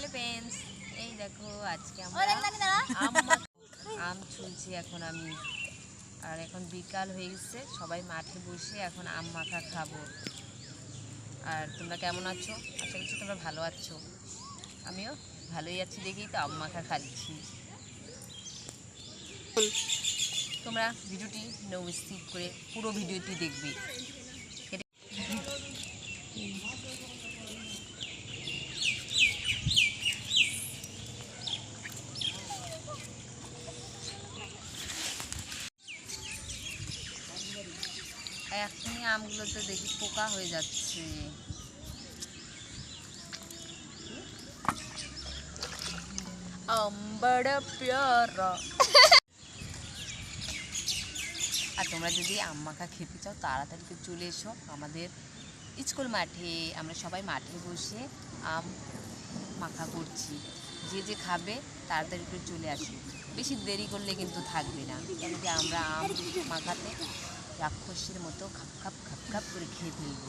Hello friends এই দেখো আজকে আমরা আম ছুলছি এখন আমি। আর এখন বিকাল হয়ে গেছে সবাই মাঠে বসে এখন আম মাখা খাব। আর তোমরা কেমন আছো? আশা করছি তোমরা ভালো আছো। আমিও ভালোই আছি দেখেই তো আম মাখা খাচ্ছি। তোমরা ভিডিওটি নো স্কিপ করে পুরো ভিডিওটি দেখবে। এখনই আমগুলোতে দেখি পোকা হয়ে যাচ্ছে। পেয়ারা। আর তোমরা যদি আম মাখা খেতে চাও তাড়াতাড়ি চলে এসো আমাদের স্কুল মাঠে। আমরা সবাই মাঠে বসে আম মাখা করছি। যে যে খাবে তাড়াতাড়ি করে চলে আসো। বেশি দেরি করলে কিন্তু থাকবে না। কেন কি আমরা আম মাখাতে রাক্ষসের মতো খাপ খাপ খাপ খাপ করে খেয়ে ফেলব।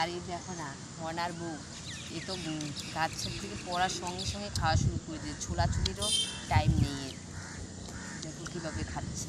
আর এই দেখো না, মনার বউ, এ তো গাছের থেকে পড়ার সঙ্গে সঙ্গে খাওয়া শুরু করে দিয়ে ছোলাছুলিরও টাইম নেই এর। দেখো কীভাবে খাচ্ছে।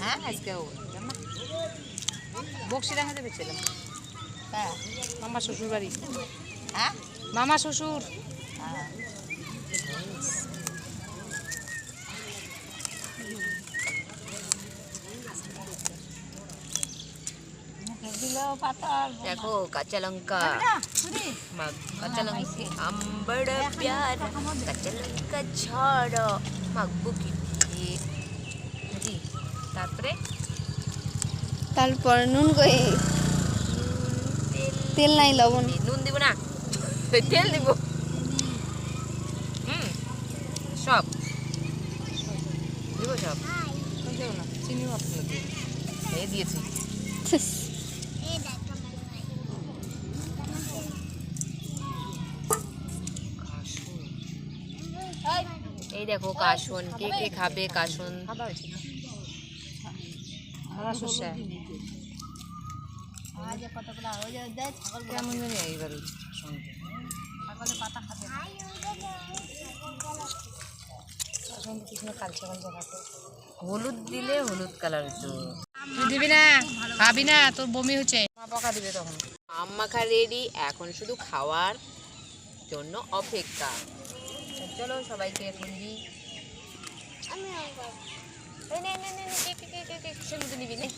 হ্যাঁ আজকেও বক্সিডাঙ্গা যাবে ছিলাম হ্যাঁ মামা শ্বশুর বাড়ি হ্যাঁ? মামা শ্বশুর। দেখো কাঁচা লঙ্কা। কাঁচা লঙ্কা আম্বড় প্যারা কাঁচা লঙ্কা ঝড় মাখবো কি? দিয়ে নাকি? তারপরে? তারপর নুন কই? তেল তেল নাই লবণ। নুন দিব না? তেল দিব। হুম সব। দিব সব? দেও না চিনিও আপনার এই দিয়েছি। এই দেখো কাসন কে কে খাবে কাসন শস্যা। কেমন জানি এইবার সঙ্গে। পাতা খাবে হলুদ দিলে হলুদ কালার হতো তুই দিবি না? খাবি না? তোর বমি হচ্ছে। মা দিবে তখন। আম মাখা রেডি এখন শুধু খাওয়ার জন্য অপেক্ষা। চলো সবাইকে এখন দিই কিসের মধ্যে নিবি নে?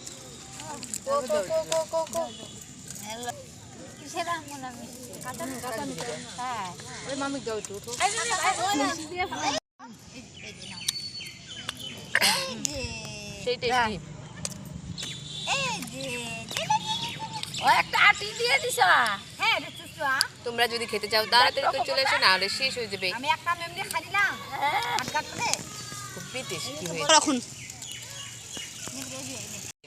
হ্যাঁ টেস্টি হ্যাঁ তোমরা যদি খেতে চাও তাড়াতাড়ি করে চলে এসো না হলে শেষ হয়ে যাবে। আমি একটা দিলাম হাত কাটলে খুবই টেস্টি হয়ে রাখুন